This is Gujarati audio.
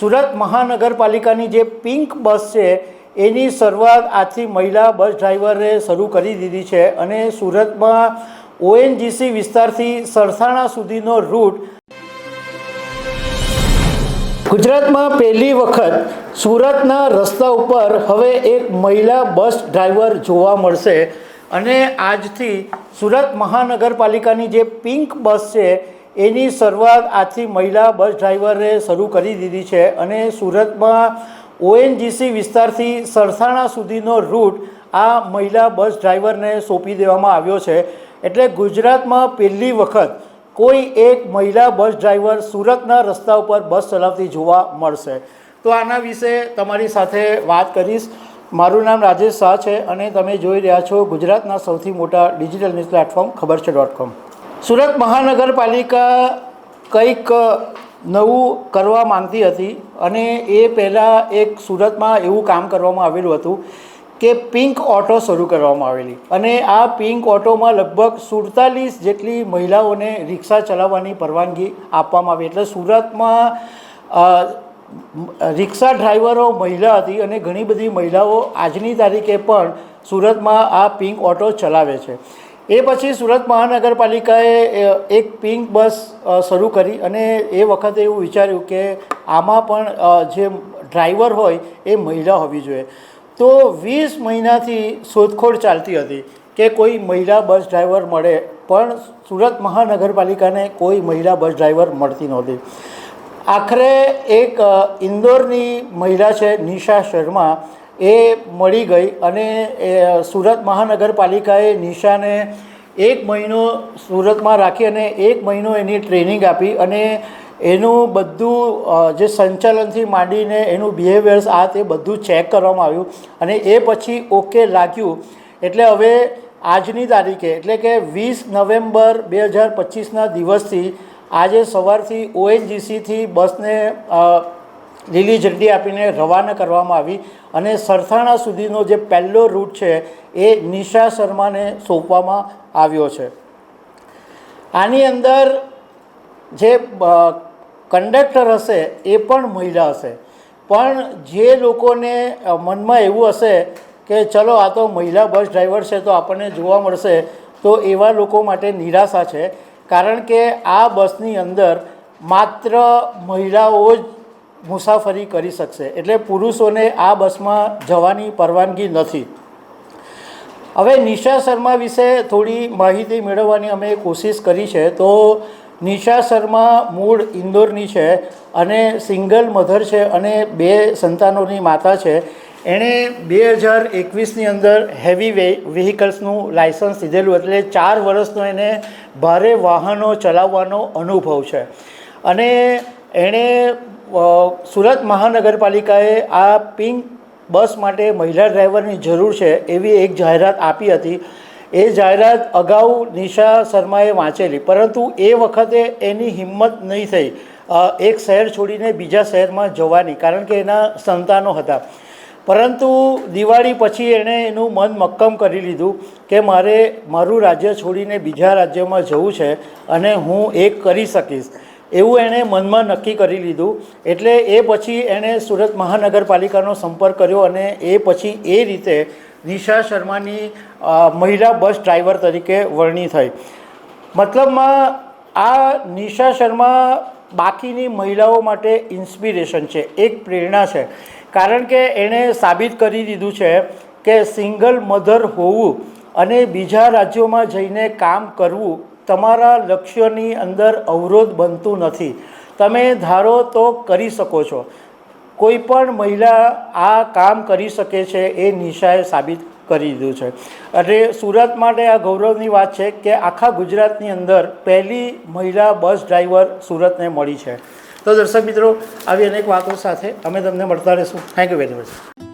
સુરત મહાનગરપાલિકાની જે પિંક બસ છે, એની શરૂઆત આજથી મહિલા બસ ડ્રાઈવરે શરૂ કરી દીધી છે અને સુરતમાં ઓએનજીસી વિસ્તારથી સરસાણા સુધીનો રૂટ ગુજરાતમાં પહેલી વખત સુરતના રસ્તા ઉપર હવે એક મહિલા બસ ડ્રાઈવર જોવા મળશે. અને આજથી સુરત મહાનગરપાલિકાની જે પિંક બસ છે એની શરૂઆત આજથી મહિલા બસ ડ્રાઈવરે શરૂ કરી દીધી છે અને સુરતમાં ઓએનજીસી વિસ્તારથી સરસાણા સુધીનો રૂટ આ મહિલા બસ ડ્રાઈવરને સોંપી દેવામાં આવ્યો છે. એટલે ગુજરાતમાં પહેલી વખત કોઈ એક મહિલા બસ ડ્રાઈવર સુરતના રસ્તા ઉપર બસ ચલાવતી જોવા મળશે. તો આના વિશે તમારી સાથે વાત કરીશ. મારું નામ રાજેશ શાહ છે અને તમે જોઈ રહ્યા છો ગુજરાતના સૌથી મોટા ડિજિટલ ન્યૂઝ પ્લેટફોર્મ ખબર છે ડોટ કોમ. સુરત મહાનગરપાલિકા કંઈક નવું કરવા માંગતી હતી અને એ પહેલાં એક સુરતમાં એવું કામ કરવામાં આવેલું હતું કે પિંક ઓટો શરૂ કરવામાં આવેલી. અને આ પિંક ઓટોમાં લગભગ સુડતાલીસ જેટલી મહિલાઓને રિક્ષા ચલાવવાની પરવાનગી આપવામાં આવી. એટલે સુરતમાં રિક્ષા ડ્રાઈવરો મહિલા હતી અને ઘણી બધી મહિલાઓ આજની તારીખે પણ સુરતમાં આ પિંક ઓટો ચલાવે છે. એ પછી સુરત મહાનગરપાલિકાએ એક પિંક બસ શરૂ કરી અને એ વખતે એવું વિચાર્યું કે આમાં પણ જે ડ્રાઈવર હોય એ મહિલા હોવી જોઈએ. તો વીસ મહિનાથી શોધખોળ ચાલતી હતી કે કોઈ મહિલા બસ ડ્રાઈવર મળે, પણ સુરત મહાનગરપાલિકાને કોઈ મહિલા બસ ડ્રાઈવર મળતી નહોતી. આખરે એક ઇન્દોરની મહિલા છે, નિશા શર્મા એ મળી ગઈ અને સુરત મહાનગરપાલિકાએ નિશાને એક મહિનો સુરતમાં રાખી અને એક મહિનો એની ટ્રેનિંગ આપી અને એનું બધું જે સંચાલનથી માંડીને એનું બિહેવિયર્સ આ તે બધું ચેક કરવામાં આવ્યું અને એ પછી ઓકે લાગ્યું. એટલે હવે આજની તારીખે, એટલે કે વીસ નવેમ્બર બે હજાર પચીસના દિવસથી આજે સવારથી ઓએનજીસીથી બસને લીલી ઝંડી આપીને રવાના કરવામાં આવી અને સરથાણા સુધીનો જે પહેલો રૂટ છે એ નિશા શર્માને સોંપવામાં આવ્યો છે. આની અંદર જે કંડક્ટર હશે એ પણ મહિલા હશે. પણ જે લોકોને મનમાં એવું હશે કે ચલો આ તો મહિલા બસ ડ્રાઈવર છે તો આપણને જોવા મળશે, તો એવા લોકો માટે નિરાશા છે. કારણ કે આ બસની અંદર માત્ર મહિલાઓ જ મુસાફરી કરી શકશે. એટલે પુરુષોને આ બસમાં જવાની પરવાનગી નથી. હવે નિશા શર્મા વિશે થોડી માહિતી મેળવવાની અમે કોશિશ કરી છે. તો નિશા શર્મા મૂળ ઇન્દોરની છે અને સિંગલ મધર છે અને બે સંતાનોની માતા છે. એણે બે હજાર એકવીસની અંદર હેવી વે, વ્હીકલ્સનું લાઇસન્સ લીધેલું એટલે ચાર વર્ષનો એને ભારે વાહનો ચલાવવાનો અનુભવ છે. અને એણે સુરત મહાનગરપાલિકાએ આ પિંક બસ માટે મહિલા ડ્રાઈવરની જરૂર છે એવી એક જાહેરાત આપી હતી. એ જાહેરાત અગાઉ નિશા શર્માએ વાંચેલી, પરંતુ એ વખતે એની હિંમત નહીં થઈ. એક શહેર છોડીને બીજા શહેરમાં જવાની, કારણ કે એના સંતાનો હતા. પરંતુ દિવાળી પછી એણે એનું મન મક્કમ કરી લીધું કે મારે મારું રાજ્ય છોડીને બીજા રાજ્યમાં જવું છે અને હું એ કરી શકીશ. એવું એણે મનમાં નક્કી કરી લીધું. એટલે એ પછી એણે સુરત મહાનગરપાલિકાનો સંપર્ક કર્યો અને એ પછી એ રીતે નિશા શર્માની મહિલા બસ ડ્રાઈવર તરીકે વરણી થઈ. મતલબમાં આ નિશા શર્મા બાકીની મહિલાઓ માટે ઇન્સ્પિરેશન છે, એક પ્રેરણા છે. કારણ કે એણે સાબિત કરી દીધું છે કે સિંગલ મધર હોવું અને બીજા રાજ્યોમાં જઈને કામ કરવું તમારા લક્ષ્યની અંદર અવરોધ બનતું નથી. તમે ધારો તો કરી શકો છો. કોઈ પણ મહિલા આ કામ કરી શકે છે એ નિશાએ સાબિત કરી દીધું છે. એટલે સુરત માટે આ ગૌરવની વાત છે કે આખા ગુજરાતની અંદર પહેલી મહિલા બસ ડ્રાઈવર સુરતને મળી છે. તો દર્શક મિત્રો, આવી અનેક વાતો સાથે અમે તમને મળતા રહીશું. Thank you very much